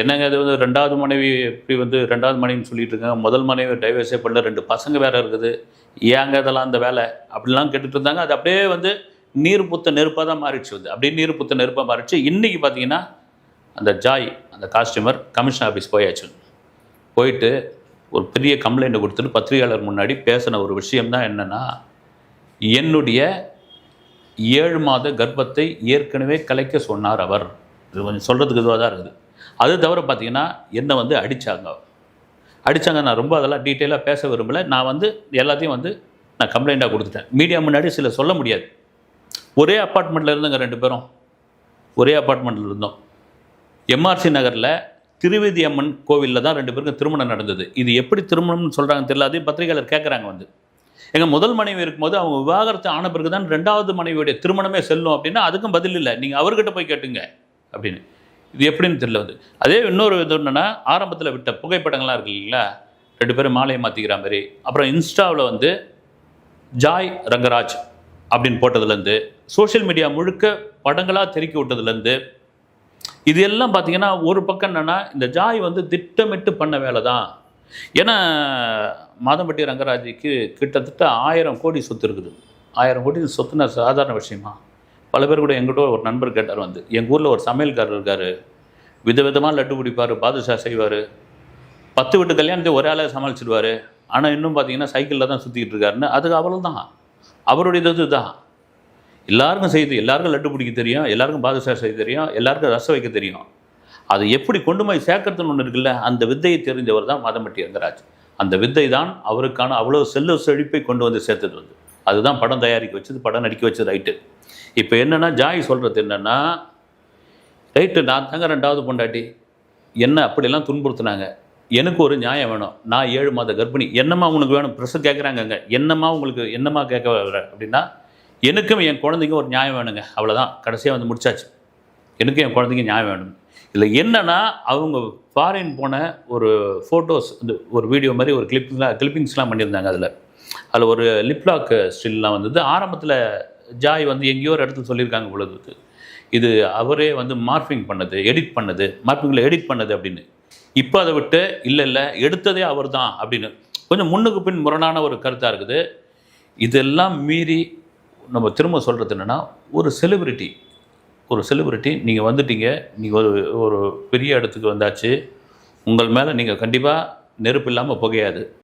என்னங்க இது வந்து ரெண்டாவது மனைவி எப்படி வந்து ரெண்டாவது மனைவின்னு சொல்லிட்டு இருக்காங்க முதல் மனைவி டைவர்ஸே பண்ணல ரெண்டு பசங்க வேற இருக்குது. ஏங்க இதெல்லாம் அந்த வேலை? அப்படிலாம் கேட்டுட்டு இருந்தாங்க. அது அப்படியே வந்து நீர் புத்த நெருப்பாக தான் மாறிடுச்சு வந்து. அப்படியே நீர் புத்த நெருப்பாக மாறிடுச்சு. இன்றைக்கி பார்த்தீங்கன்னா அந்த ஜாய் அந்த காஸ்டியூமர் கமிஷன் ஆஃபீஸ் போயாச்சு. போயிட்டு ஒரு பெரிய கம்ப்ளைண்ட்டை கொடுத்துட்டு பத்திரிகையாளர் முன்னாடி பேசின ஒரு விஷயம் தான் என்னென்னா என்னுடைய ஏழு மாத கர்ப்பத்தை ஏற்கனவே கலைக்க சொன்னார் அவர். இது கொஞ்சம் சொல்கிறதுக்கு இதுவாக தான் இருக்குது. அது தவிர பார்த்தீங்கன்னா என்னை வந்து அடித்தாங்க அடித்தாங்க நான் ரொம்ப அதெல்லாம் டீட்டெயிலாக பேச விரும்பலை. நான் வந்து எல்லாத்தையும் வந்து நான் கம்ப்ளைண்ட்டாக கொடுத்துட்டேன். மீடியா முன்னாடி சில சொல்ல முடியாது. ஒரே அப்பார்ட்மெண்ட்டில் இருந்தோங்க ரெண்டு பேரும். ஒரே அப்பார்ட்மெண்ட்டில் இருந்தோம். எம்ஆர்சி நகரில் திருவேதி அம்மன் கோவிலில் தான் ரெண்டு பேருக்கும் திருமணம் நடந்தது. இது எப்படி திருமணம்னு சொல்கிறாங்க தெரியல. அதையும் பத்திரிகையாளர் கேட்குறாங்க வந்து. எங்கள் முதல் மனைவி இருக்கும்போது அவங்க விவாகரத்து ஆன பிறகு தான் ரெண்டாவது மனைவியுடைய திருமணமே செல்லும் அப்படின்னா அதுக்கும் பதில் இல்லை. நீங்கள் அவர்கிட்ட போய் கேட்டுங்க அப்படின்னு. இது எப்படின்னு தெரியல வந்து. அதே இன்னொரு இது என்னென்னா ஆரம்பத்தில் விட்ட புகைப்படங்கள்லாம் இருக்கு இல்லைங்களா? ரெண்டு பேரும் மாலையை மாற்றிக்கிற மாதிரி. அப்புறம் இன்ஸ்டாவில் வந்து ஜாய் ரங்கராஜ் அப்படின்னு போட்டதுலேருந்து சோஷியல் மீடியா முழுக்க படங்களாக தெருக்கி விட்டதுலேருந்து இது எல்லாம் பார்த்தீங்கன்னா ஒரு பக்கம் என்னென்னா இந்த ஜாய் வந்து திட்டமிட்டு பண்ண வேலை தான். ஏன்னா மாதம்பட்டி ரங்கராஜுக்கு கிட்டத்தட்ட ஆயிரம் கோடி சொத்து இருக்குது. ஆயிரம் கோடி சொத்துனா சாதாரண விஷயமா? பல பேர் கூட எங்கிட்ட ஒரு நண்பர் கேட்டார் வந்து எங்கள் ஊரில் ஒரு சமையல்காரர் இருக்கார். விதவிதமாக லட்டு பிடிப்பார் பாதுஷா செய்வார். பத்து வீட்டு கல்யாணத்தை ஒரே ஆளாக சமாளிச்சிடுவார் ஆனால் இன்னும் பார்த்தீங்கன்னா சைக்கிளில் தான் சுற்றிக்கிட்டு இருக்காருன்னு. அதுக்கு அவ்வளோ தான். அவருடைய இது தான். எல்லாருக்கும் செய்து எல்லாருக்கும் லட்டு பிடிக்க தெரியும் எல்லாருக்கும் பாதுஷா செய்ய தெரியும் எல்லாருக்கும் ரசம் வைக்க தெரியும். அது எப்படி கொண்டு போய் சேர்க்கறதுன்னு ஒன்று இருக்குல்ல அந்த வித்தையை தெரிஞ்சவர் தான் மாதம்பட்டி ரங்கராஜ். அந்த வித்தை தான் அவருக்கான அவ்வளோ செல்ல செழிப்பை கொண்டு வந்து சேர்த்தது வந்து. அதுதான் படம் தயாரிக்க வச்சது படம் நடிக்க வச்சது ரைட்டு. இப்போ என்னென்னா ஜாய் சொல்கிறது என்னென்னா ரைட்டு நான் தாங்க ரெண்டாவது பொண்டாட்டி. என்ன அப்படியெல்லாம் துன்புறுத்துனாங்க. எனக்கு ஒரு நியாயம் வேணும். நான் ஏழு மாத கர்ப்பிணி. என்னம்மா உனக்கு வேணும்? ப்ரெஷர் கேட்குறாங்கங்க என்னம்மா உங்களுக்கு என்னம்மா கேட்க வர? அப்படின்னா எனக்கும் என் குழந்தைக்கும் ஒரு நியாயம் வேணுங்க. அவ்வளோதான் கடைசியாக வந்து முடிச்சாச்சு. எனக்கும் என் குழந்தைக்கும் நியாயம் வேணும். இதில் என்னென்னா அவங்க ஃபாரின் போன ஒரு ஃபோட்டோஸ் இந்த ஒரு வீடியோ மாதிரி ஒரு கிளிப்பிங்லாம் கிளிப்பிங்ஸ்லாம் பண்ணியிருந்தாங்க அதில். அதில் ஒரு லிப்லாக் ஸ்டில்லாம் வந்தது. ஆரம்பத்தில் ஜாய் வந்து எங்கேயோ ஒரு இடத்துல சொல்லியிருக்காங்க பொழுதுக்கு இது அவரே வந்து மார்ஃபிங் பண்ணது எடிட் பண்ணது மார்பிங்கில் எடிட் பண்ணது அப்படின்னு. இப்போ அதை விட்டு இல்லை இல்லை எடுத்ததே அவர் தான் அப்படின்னு. கொஞ்சம் முன்னுக்கு பின் முரணான ஒரு கருத்தாக இருக்குது. இதெல்லாம் மீறி நம்ம திரும்ப சொல்கிறது என்னென்னா ஒரு செலிபிரிட்டி ஒரு செலிபிரிட்டி நீங்கள் வந்துட்டீங்க நீங்கள் ஒரு ஒரு பெரிய இடத்துக்கு வந்தாச்சு. உங்கள் மேலே நீங்கள் கண்டிப்பாக நெருப்பு இல்லாமல் புகையாது.